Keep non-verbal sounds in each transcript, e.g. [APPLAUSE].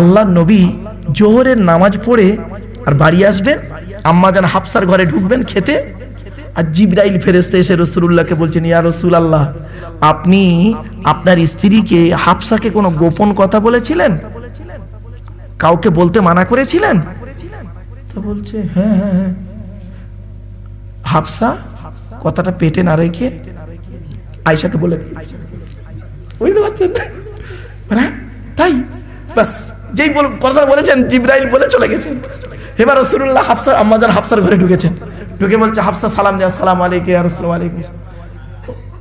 আল্লাহ নবী জোহরের নামাজ পড়ে আর বাড়ি আসবেন, আম্মা যেন হাফসার ঘরে ঢুকবেন খেতে, আর জিব্রাইল ফেরেস্তে এসে রসুল্লাহকে বলছেন, ইয়া রসুল আল্লাহ আপনি আপনার স্ত্রীকে, হাফসাকে কোনো গোপন কথা বলেছিলেন? কাউকে বলতে মানা করেছিলেন? বলছে হ্যাঁ হ্যাঁ হ্যাঁ। হাফসা কথাটা পেটে না রেখে আয়সাকে বলে বুঝতে পারছেন? মানে তাই, বাস। যেই কথাটা বলেছেন, জিব্রাইল বলে চলে গেছেন। এবার রসুল্লাহ হাফসার, আম্মাজান হাফসার ঘরে ঢুকেছেন। ঢুকে বলছে, হাফসা, সালাম দেয়া, সালাম আলাইকে আর রসুল আলাইকুম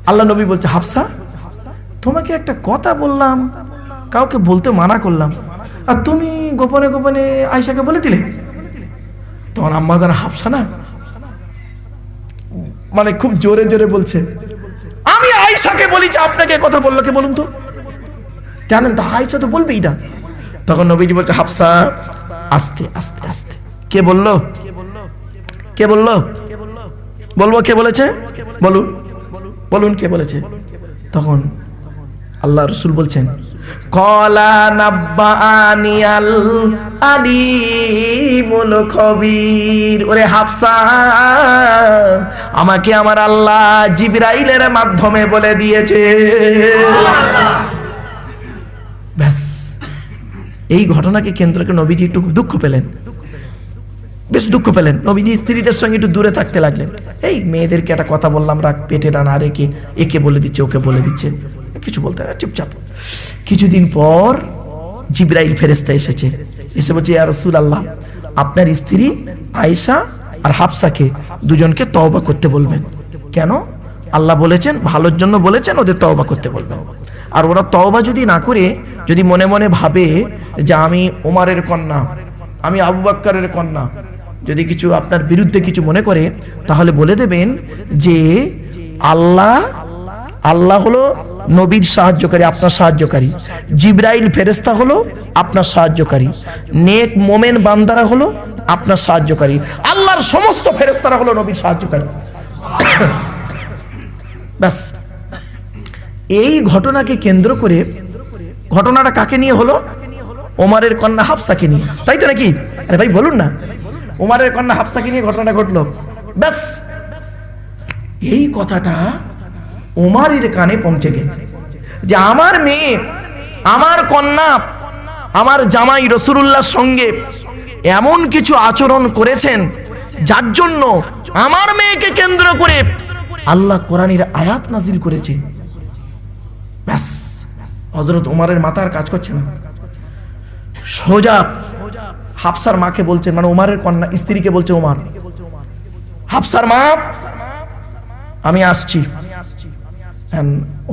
আল্লাহ নবী বলছে, হাফসা, তোমাকে একটা কথা বললাম, কাউকে বলতে মানা করলাম। আর তুমি গোপনে গোপনে আয়সাকে বলে দিলে। তোমার আম্মাজান হাফসা না? মানে খুব জোরে জোরে বলছে, আমি আয়সাকে বলি যে, আপনাকে কথা বলল কে বলুন তো? জানেন তো আয়সা তো বলবেই না। তখন নবীজি বলছে, হাফসা, আস্তে আস্তে আস্তে। কে বলল? কে বলল? বলব কে বলেছে? বলুন। বলুন কে বলেছে? তখন আল্লাহ রসুল বলছেন, কলা নাব্বানিয়াল আলিমুল খবির। ওরে হাফসা, আমাকে আমার আল্লাহ জিবরাইলের মাধ্যমে বলে দিয়েছে। ব্যাস। এই ঘটনাকে কেন্দ্র করে নবীজি একটু দুঃখ পেলেন। বেশ দুঃখ পেলেন। নবীজি স্ত্রীদের সঙ্গে একটু দূরে থাকতে লাগলেন। এই মেয়েদেরকে একটা কথা বললাম রাখ পেটে না না রেখে একে বলে দিচ্ছে, ওকে বলে দিচ্ছে। কিছু বলতে না, চুপচাপ। কিছুদিন পর জিব্রাইল ফেরেস্তা এসেছে। এসে বলছে, ইয়া রসুল আল্লাহ আপনার স্ত্রী আয়েশা আর হাফসাকে দুজনকে তওবা করতে বলবেন। কেন? আল্লাহ বলেছেন, ভালোর জন্য বলেছেন, ওদের তওবা করতে বলবেন। আর ওরা তওবা যদি না করে, যদি মনে মনে ভাবে যে আমি ওমারের কন্যা, আমি আবু বাক্কারের কন্যা, যদি কিছু আপনার বিরুদ্ধে কিছু মনে করে, তাহলে বলে দেবেন যে আল্লাহ আল্লাহ হলো নবীর সাহায্যকারী, আপনার সাহায্যকারী। জিব্রাইল ফেরেস্তা হলো আপনার সাহায্যকারী। নেক মোমেন বান্দারা হলো আপনার সাহায্যকারী। আল্লাহর সমস্ত ফেরেস্তারা হলো নবীর সাহায্যকারী। [COUGHS] ব্যাস। এই ঘটনাকে কেন্দ্র করে ঘটনাটা কাকে নিয়ে হলো? ওমারের কন্যা হাফসাকে নিয়ে। তাই তো নাকি? আরে ভাই, বলুন না। ওমারের কন্যা হাফসাকে নিয়ে ঘটনাটা ঘটলো। ব্যাস। এই কথাটা ওমারের কানে পৌঁছে গেছে। যে আমার মেয়ে, আমার কন্যা, আমার জামাই রসুল্লাহর সঙ্গে এমন কিছু আচরণ করেছেন, যার জন্য আমার মেয়েকে কেন্দ্র করে আল্লাহ কোরআনের আয়াত নাজিল করেছে। ব্যাস। হজরত ওমারের মাথার কাজ করছে না। সোজা হাফসার মাকে বলছেন মানে ওমারের কন্যা, স্ত্রীকে বলছে ওমার হাফসার মা, আমি আসছি।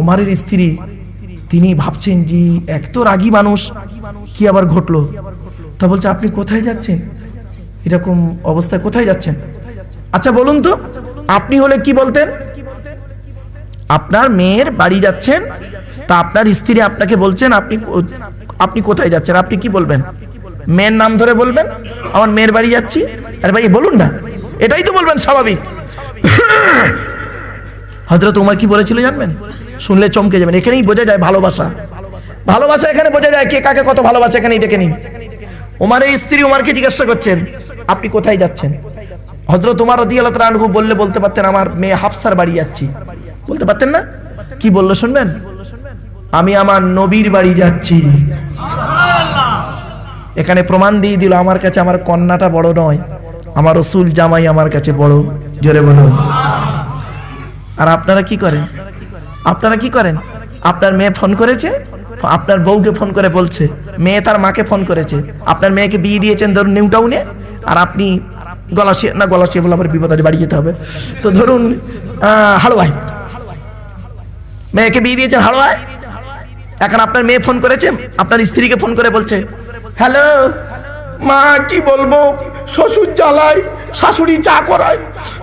ওমারের স্ত্রী, তিনি ভাবছেন যে এক তো রাগী মানুষ, কি আবার ঘটলো? তা বলছে, আপনি কোথায় যাচ্ছেন? এরকম অবস্থায় কোথায় যাচ্ছেন? আচ্ছা বলুন তো, আপনি হলে কি বলতেন? আপনার মেয়ের বাড়ি যাচ্ছেন তা আপনার স্ত্রী আপনাকে বলছেন, আপনি আপনি কোথায় যাচ্ছেন? আপনি কি বলবেন? মেয়ের নাম ধরে বলবেন, আমার মেয়ের বাড়ি যাচ্ছি। আরে ভাই বলুন না। এটাই তো বলবেন স্বাভাবিক। হজরত উমার কি বলেছিল জানবেন? শুনলে চমকে যাবেন। এখানেই বোঝা যায় ভালোবাসা। ভালোবাসা এখানে বোঝা যায় কে কাকে কত ভালোবাসা, এখানেই দেখে নিন। উমারের স্ত্রী উমারকে জিজ্ঞাসা করছেন, আপনি কোথায় যাচ্ছেন? হজরত উমার রদি আল্লাহ বললে, বলতে পারতেন আমার মেয়ে হাফসার বাড়ি যাচ্ছি। বলতে পারতেন না? কি বলল শুনবেন? আমি আমার নবীর বাড়ি যাচ্ছি। এখানে প্রমাণ দিয়ে দিল আমার কাছে আমার কন্যাটা বড় নয় আমার রসুল জামাই আমার কাছে বড়। জোরে বলুন। আর আপনারা কি করেন? আপনারা কি করেন? আপনার মেয়ে ফোন করেছে? আপনার বউকে ফোন করে বলছে মেয়ে তার মাকে ফোন করেছে আপনার মেয়েকে বিয়ে দিয়েছেন ধরুন নিউ টাউনে আর আপনি গলাশিয়ে না গলাশিয়ে বলে আবার বিপদ আছে বাড়ি যেতে হবে। তো ধরুন হালুয়াই মেয়েকে বিয়ে দিয়েছেন হালুয়াই এখন আপনার মেয়ে ফোন করেছে? আপনার স্ত্রীকে ফোন করে বলছে হ্যালো মা কি বলব? শ্বশুর জ্বালায় শাশুড়ি চা করায়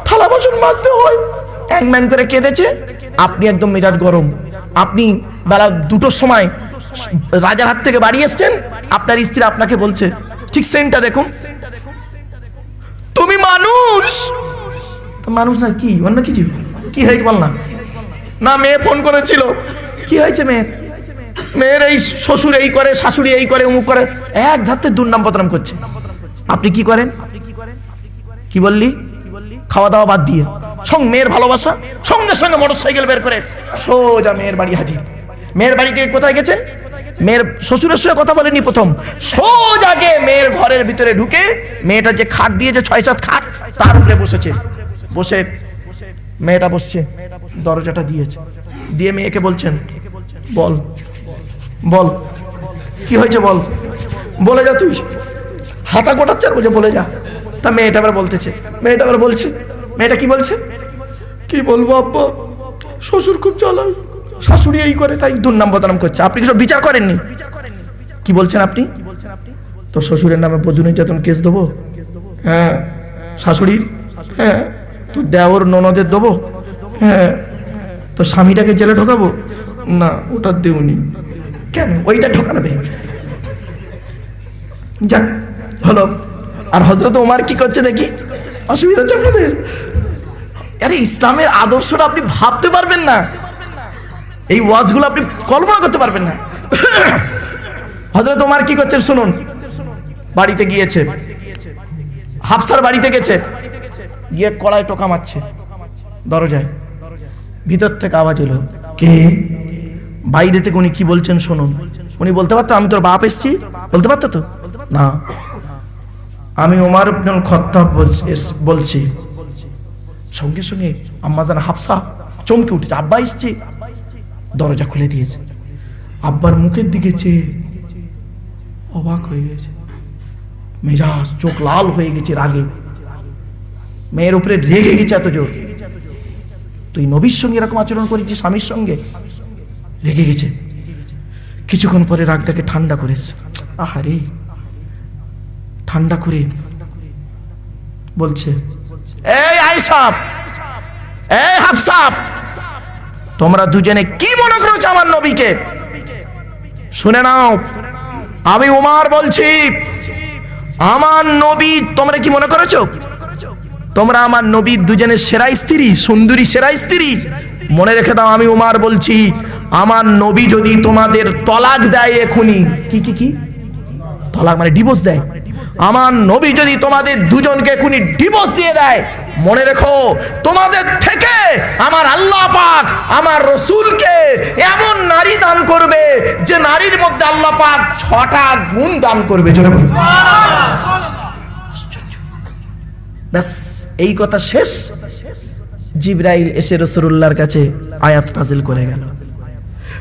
থালা বাসন মাজতে হয়। ট্যাং ম্যাং করে কেঁদেছে? আপনি একদম মেজাজ গরম। আপনি বেলা দুটোর সময় রাজার রাজারহাট থেকে বাড়ি এসছেন? আপনার স্ত্রী আপনাকে বলছে ঠিক সেন্টটা দেখুন। তুমি মানুষ? মানুষ না কি? অন্য কিছু? কি হয়েছে বল না? না মেয়ে ফোন করেছিল। কি হয়েছে মেয়ের? মেয়ের এই শ্বশুর এই করে, শাশুড়ি এই করে, অমুক করে, এক ধাতে দুর্নাম বদনাম করছে। আপনি কি করেন? কি বললি? খাওয়া দাওয়া বাদ দিয়ে। সঙ্গ মেয়ের ভালোবাসা, সঙ্গে সঙ্গে মোটর সাইকেল বের করে সোজা মেয়ের বাড়ি হাজির। মেয়ের বাড়ি থেকে কোথায় গেছেন? মেয়ের শ্বশুরের সঙ্গে কথা বলেনি প্রথম। সোজা গিয়ে মেয়ের ঘরের ভিতরে ঢুকে মেয়েটা যে খাট দিয়ে যে ছয় সাত খাট, তার উপরে বসেছে। বসে মেয়েটা বসছে, দরজাটা দিয়েছে। দিয়ে মেয়েকে বলছেন, বল। বল। কি হয়েছে বল? বলে যা তুই। হাতা গোটাচ্ছে আর বলছে বলে যা। তা মেয়েটা আবার বলতেছে। মেয়েটা আবার বলছে। মেয়েটা কি বলছে? কি বলব আব্বা? শ্বশুর খুব চালাক। শাশুড়ি এই করে তাই দুর্নাম বদনাম করছে। আপনি কি সব বিচার করেননি? কি বলছেন আপনি? তো শ্বশুরের নামে বধূ নির্যাতন কেস দেবো? হ্যাঁ। শাশুড়ির? হ্যাঁ। তো দেওর ননদের দেবো? হ্যাঁ। তো স্বামীটাকে জেলে ঢোকাবো? না ওটা দেউনি কেন? ওইটা ঢোকাবে যাক, হলো। আর হজরত ওমার কি করছে দেখি? অসুবিধা হচ্ছে আপনাদের? আরে, ইসলামের আদর্শটা আপনি ভাবতে পারবেন না। এই ওয়াজগুলো আপনি কল্পনা করতে পারবেন না। হজরত ওমার কি করছেন শুনুন। বাড়িতে গিয়েছে। হাফসার বাড়িতে গেছে। গিয়ে কড়াই টোকা মারছে। দরজায়। ভিতর থেকে আওয়াজ এলো। কে? বাইরে থেকে উনি কি বলছেন শুনুন। উনি বলতে পারতো, আমি তোর বাপ এসছি? বলতে পারতো তো? না। আমি ওমার খত্তাব বলছি সঙ্গে সঙ্গে আম্মাজান হাফসা চমকে উঠেছে, আব্বা এসছে। দরজা খুলে দিয়েছে। আব্বার মুখের দিকে চেয়ে অবাক হয়ে গেছে। মেজাজ, চোখ লাল হয়ে গেছে রাগে। মেয়ের উপরে রেগে গেছে এত জোর। তুই নবীর সঙ্গে এরকম আচরণ করেছিস স্বামীর সঙ্গে? রেগে গেছে। কিছুক্ষণ পরে রাগটাকে ঠান্ডা করেছে আহারে, ঠান্ডা করে বলছে, এই আইসাব, এই হাফসাব, তোমরা দুজনে কি মনে করেছ আমার নবীকে? শুনে নাও, আমি উমার বলছি, আমার নবী, তোমরা কি মনে করেছ? তোমরা আমার নবীর দুজনের সেরা স্ত্রী, সুন্দরী সেরা স্ত্রী। মনে রেখে দাও আমি উমার বলছি আমার নবী যদি তোমাদের তলাক দেয় এখুনি, কি কি কি? তলাক মানে ডিভোর্স দেয়। আমার নবী যদি তোমাদের দুজনকে এখুনি ডিভোর্স দিয়ে দেয়, মনে রেখো, তোমাদের থেকে আমার আল্লাহ পাক আমার রসুলকে এমন নারী দান করবে যে নারীর মধ্যে আল্লাহ পাক ছটা গুণ দান করবে। জোরে। ব্যাস, এই কথা শেষ। জিব্রাইল এসে রসুল্লাহর কাছে আয়াত নাজিল করে গেল।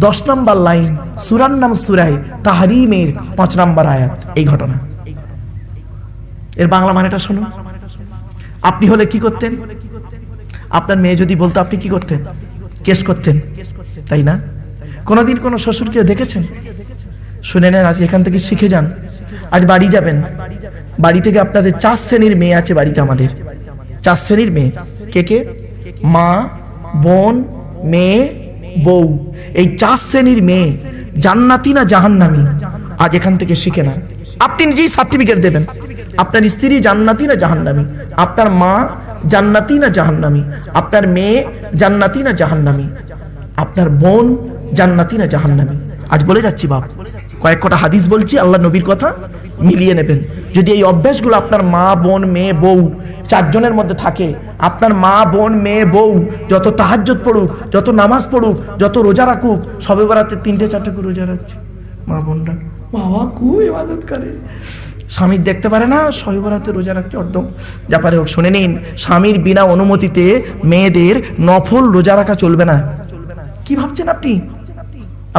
দশ নম্বর লাইন, সুরার নাম সুরাই তাহারিমের পাঁচ নম্বর আয়াত, এই ঘটনা। এর বাংলা মানেটা শুনুন। আপনি হলে কি করতেন? আপনার মেয়ে যদি বলতো, আপনি কি করতেন? কেস করতেন। তাই না? কোনোদিন কোনো শ্বশুরকে দেখেছেন? শুনে নেন, আজ এখান থেকে শিখে যান। আজ বাড়ি যাবেন। বাড়ি থেকে আপনাদের চার শ্রেণির মেয়ে আছে বাড়িতে আমাদের। চার শ্রেণির মেয়ে। কে কে? মা, বোন, মেয়ে বউ, এই চার শ্রেণির মেয়ে, জান্নাতি না জাহান্নামি? আজ এখান থেকে শিখে না। আপনি নিজেই সার্টিফিকেট দেবেন। আপনার স্ত্রী জান্নাতি না জাহান্নামি? আপনার মা জান্নাতি না জাহান্নামি? আপনার মেয়ে জান্নাতি না জাহান্নামি? আপনার বোন জান্নাতি না জাহান্নামি? আজ বলে যাচ্ছি বাপ, কয়েক কটা হাদিস বলছি, আল্লাহ নবীর কথা মিলিয়ে নেবেন। যদি এই অভ্যাসগুলো আপনার মা, বোন, মেয়ে, বউ চারজনের মধ্যে থাকে। আপনার মা, বোন, মেয়ে, বউ, যত তাহাজ্জত পড়ুক, যত নামাজ পড়ুক, যত রোজা রাখুক, সবে বেড়াতে তিনটে, চারটে করে রোজা রাখছে। মা, বোনরা, বাবা খুব ইবাদত করে। স্বামীর দেখতে পারে না, সবে বেড়াতে রোজা রাখছে একদম যা পারে হোক, শুনে নিন, স্বামীর বিনা অনুমতিতে মেয়েদের নফল রোজা রাখা চলবে না। কি ভাবছেন আপনি?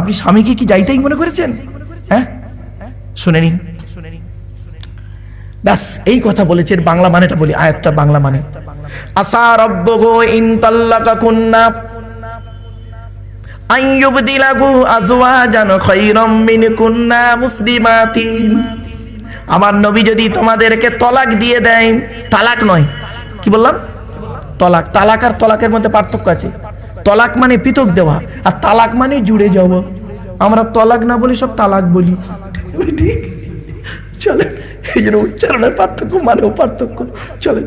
আপনি স্বামীকে কি যাইতেই মনে করেছেন? হ্যাঁ? শুনে নিন। ব্যাস, এই কথা বলেছেন বাংলা মানেটা বলি, আয়াতটা বাংলা মানে। আসা রব্বগো ইন তাল্লাকা কুন্না আইয়ুবদিলাহু আজওয়াজান খায়রাম মিনকুন্না মুসলিমাতিন। আমার নবী যদি তোমাদেরকে তলাক দিয়ে দেয়, তালাক নয়। কি বললাম? তলাক। তালাক আর তলাকের মধ্যে পার্থক্য আছে। তলাক মানে পৃথক দেওয়া, আর তালাক মানে জুড়ে যাওয়া। আমরা তলাক না বলি, সব তালাক বলি। ঠিক। এই জন্য উচ্চারণের পার্থক্য মানেও পার্থক্য। চলেন।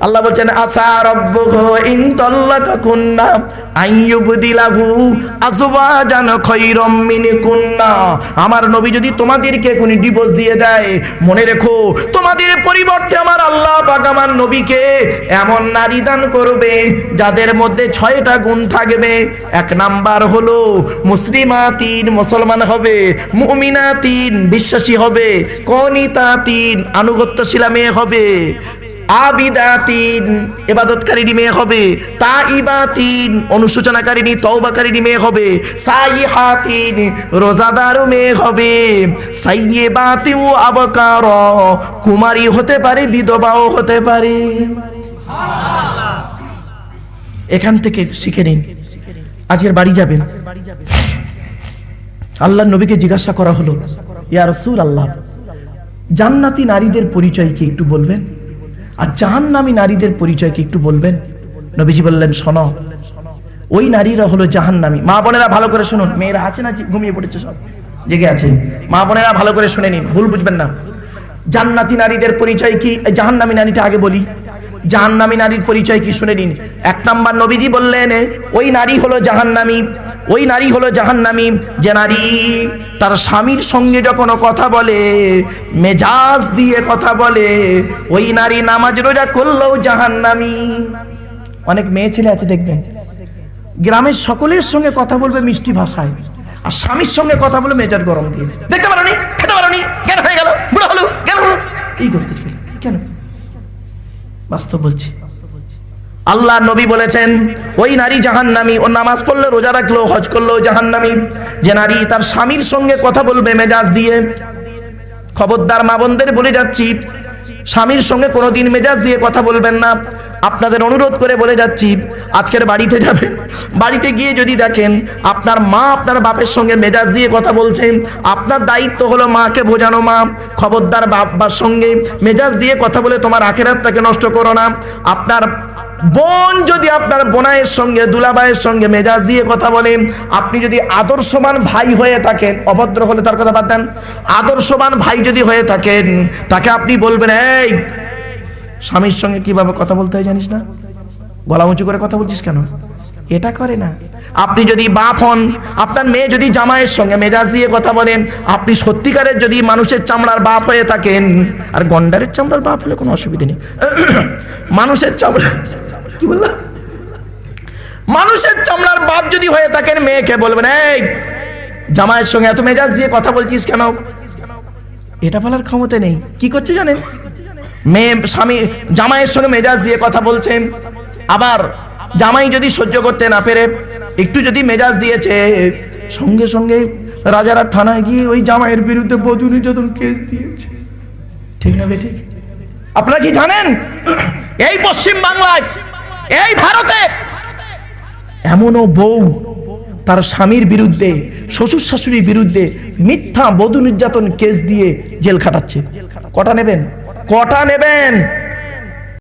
আল্লাহ বলছেন আসা রব্বুহু ইন তাল্লাকাকুন্না আইয়ুবদিলাহু আজওয়াজান খায়রাম মিনকুন্না। আমার নবী যদি তোমাদেরকে এখনই ডিভোর্স দিয়ে দেয়, মনে রেখো, তোমাদের পরিবর্তে আমার আল্লাহ পাক আমার নবীকে এমন নারী দান করবে, যাদের মধ্যে ছয়টা গুণ থাকবে। এক নাম্বার হলো মুসলিমা তিন মুসলমান হবে মুমিনা তিন বিশ্বাসী হবে কনিতা তিন আনুগত্যশীলা মেয়ে হবে। আবিদাতিন এবাদতকারিনী মেয়ে হবে। তাইবাতিন অনুসূচনাকারিনী তওবাকারিনী মেয়ে হবে। সাইহাতিন রোজাদার মেয়ে হবে। সাইয়েবাতিউ আবকার, কুমারী হতে পারে, বিধবাও হতে পারে। এখান থেকে শিখে নিন। আজকের বাড়ি যাবেন। আল্লাহ নবীকে জিজ্ঞাসা করা হলো, ইয়া রসুল আল্লাহ জান্নাতি নারীদের পরিচয় কি একটু বলবেন? আর জাহান্নামী নারীদের পরিচয় কি একটু বলবেন? নবীজি বললেন, শোনো, ওই নারীরা হলো জাহান নামি মা বোনেরা ভালো করে শুনুন, মেয়েরা আছে না ঘুমিয়ে পড়েছে সব? জেগে আছে। মা বোনেরা ভালো করে শুনে নিন, ভুল বুঝবেন না। জান্নাতি নারীদের পরিচয় কি? জাহান জাহান্নামী নারীটা আগে বলি। জাহান্নামী নারীর পরিচয় কি শুনে নিন? এক নাম্বার নবীজি বললেন, ওই নারী হলো জাহান্নামী, ওই নারী হলো জাহান্নামী। যে নারী তার স্বামীর সঙ্গে যখন কথা বলে, মেজাজ দিয়ে কথা বলে, ওই নারী নামাজ রোজা করলেও জাহান্নামী। অনেক মেয়ে ছেলে আছে, দেখবেন। গ্রামের সকলের সঙ্গে কথা বলবে মিষ্টি ভাষায়, আর স্বামীর সঙ্গে কথা বলে মেজাজ গরম দিয়ে। দেখতে পারো নি খেতে পারো নি কেন হয়ে গেল? বুড়ো হলো? কেন এই করতে কেন? বাস্তব বলছি। আল্লাহ নবী বলেছেন, ওই নারী জাহান্নামী, ও নামাজ পড়লে রোজা রাখল, হজ করল জাহান্নামী। যে নারী তার স্বামীর সঙ্গে কথা বলবে মেজাজ দিয়ে। খবরদার মা বোনদের বলে যাচ্ছি, স্বামীর সঙ্গে কোনোদিন মেজাজ দিয়ে কথা বলবেন না। আপনাদের অনুরোধ করে বলে যাচ্ছি আজকের বাড়িতে যাবেন। বাড়িতে গিয়ে যদি দেখেন আপনার মা আপনার বাপের সঙ্গে মেজাজ দিয়ে কথা বলছেন আপনার দায়িত্ব হলো মাকে বোঝানো মা, খবরদার বাবার সঙ্গে মেজাজ দিয়ে কথা বলে তোমার আখের আখেরাতটাকে নষ্ট করো না। আপনার বোন যদি আপনার বোনায়ের সঙ্গে, দুলাবাইয়ের সঙ্গে মেজাজ দিয়ে কথা বলেন আপনি যদি আদর্শবান ভাই হয়ে থাকেন, অভদ্র হলে তার কথা বাদ দেন। আদর্শবান ভাই যদি হয়ে থাকেন, তাকে আপনি বলবেন, এই, স্বামীর সঙ্গে কীভাবে কথা বলতে হয় জানিস না? গলা উঁচু করে কথা বলছিস কেন? এটা করে না। আপনি যদি বাপ হন, আপনার মেয়ে যদি জামাইয়ের সঙ্গে মেজাজ দিয়ে কথা বলেন, আপনি সত্যিকারের যদি মানুষের চামড়ার বাপ হয়ে থাকেন, আর গন্ডারের চামড়ার বাপ হলে কোনো অসুবিধা নেই। [COUGHS] মানুষের চামড়া [COUGHS] কি বললাম মানুষের চামড়ার বাপ যদি হয়ে থাকেন, মেয়েকে বলবেন, এই, জামাইয়ের সঙ্গে এত মেজাজ দিয়ে কথা বলছিস কেন? এটা বলার ক্ষমতা নেই। কি করছে জানেন? মেয়ে, স্বামী, জামাইয়ের সঙ্গে মেজাজ দিয়ে কথা বলছেন। আবার জামাই যদি সহ্য করতে না পেরে, একটু যদি মেজাজ দিয়েছে, সঙ্গে সঙ্গে রাজারা থানায় গিয়ে ওই জামাইয়ের বিরুদ্ধে বধূ নির্যাতন কেস দিয়েছে। ঠিক না বে ঠিক আপনারা কি জানেন? এই পশ্চিম বাংলায়, এই ভারতে এমনও বউ তার স্বামীর বিরুদ্ধে, শ্বশুর শাশুড়ির বিরুদ্ধে মিথ্যা বধূ নির্যাতন কেস দিয়ে জেল খাটাচ্ছে। কটা নেবেন? কটা নেবেন?